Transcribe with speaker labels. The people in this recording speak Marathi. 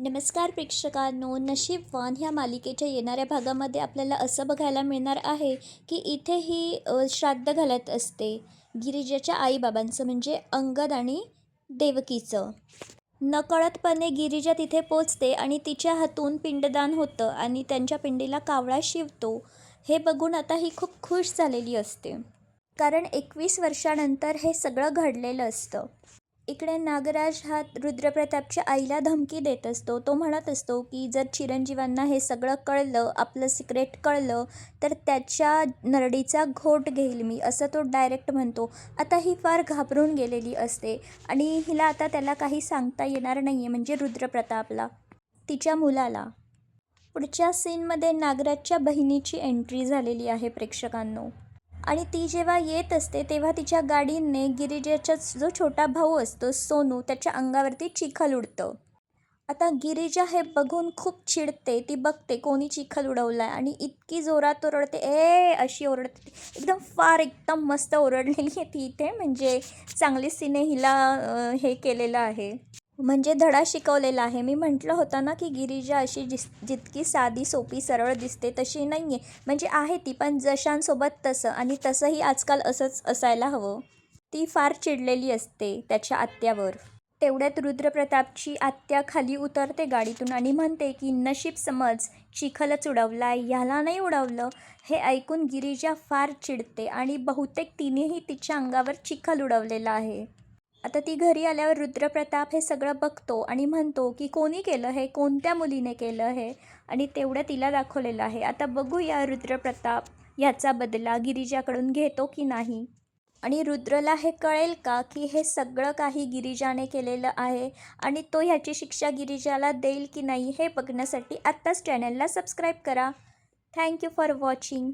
Speaker 1: नमस्कार प्रेक्षकांनो नशीबवान ह्या मालिकेच्या येणाऱ्या भागामध्ये आपल्याला असं बघायला मिळणार आहे की इथे ही श्राद्ध घालत असते. गिरिजाच्या आईबाबांचं म्हणजे अंगद आणि देवकीचं. नकळतपणे गिरिजा तिथे पोचते आणि तिच्या हातून पिंडदान होतं आणि त्यांच्या पिंडीला कावळा शिवतो. हे बघून आता ही खूप खुश झालेली असते. कारण एकवीस वर्षानंतर हे सगळं घडलेलं असतं. इकडे नागराज हा रुद्रप्रतापच्या आईला धमकी देत असतो. तो म्हणत असतो की जर चिरंजीवांना हे सगळं कळलं आपलं सिक्रेट कळलं तर त्याच्या नरडीचा घोट घेईल मी असं तो डायरेक्ट म्हणतो. आता ही फार घाबरून गेलेली असते आणि हिला आता त्याला काही सांगता येणार नाही आहे म्हणजे रुद्रप्रतापला तिच्या मुलाला. पुढच्या सीनमध्ये नागराजच्या बहिणीची एंट्री झालेली आहे प्रेक्षकांनो. आणि ती जेव्हा येत असते तेव्हा तिच्या गाडीने गिरिजाचा जो छोटा भाऊ असतो सोनू त्याच्या अंगावरती चिखल उडतं. आता गिरिजा हे बघून खूप चिडते ती बघते कोणी चिखल उडवला आहे आणि इतकी जोरात ओरडते ए अशी ओरडते. एकदम फार एकदम मस्त ओरडलेली आहे ती इथे म्हणजे चांगली सिने हिला हे केलेलं आहे. म्हणजे धडा शिकवलेला आहे. मी म्हटलं होतं ना की गिरिजा अशी जिस जितकी साधी सोपी सरळ दिसते तशी नाही आहे म्हणजे आहे ती पण जशांसोबत तसं आणि तसंही आजकाल असंच असायला हवं. ती फार चिडलेली असते त्याच्या आत्यावर. तेवढ्यात रुद्रप्रतापची आत्या खाली उतरते गाडीतून आणि म्हणते की नशीब समज चिखलच उडवला ह्याला नाही उडवलं. हे ऐकून गिरिजा फार चिडते आणि बहुतेक तिनेही तिच्या अंगावर चिखल उडवलेला आहे. आता ती घरी आल्यावर रुद्रप्रताप हे सगळं बघतो आणि म्हणतो की कोणी केलं हे? कोणत्या मुलीने केलं हे? आणि तेवढं तिला दाखवलेलं आहे. आता बघूया रुद्रप्रताप याचा बदला गिरिजाकडून घेतो की नाही? आणि रुद्रला हे कळेल का की हे सगळं काही गिरिजाने केलेलं आहे? आणि तो ह्याची शिक्षा गिरिजाला देईल की नाही हे बघण्यासाठी आत्ताच चॅनलला सबस्क्राईब करा. Thank you for watching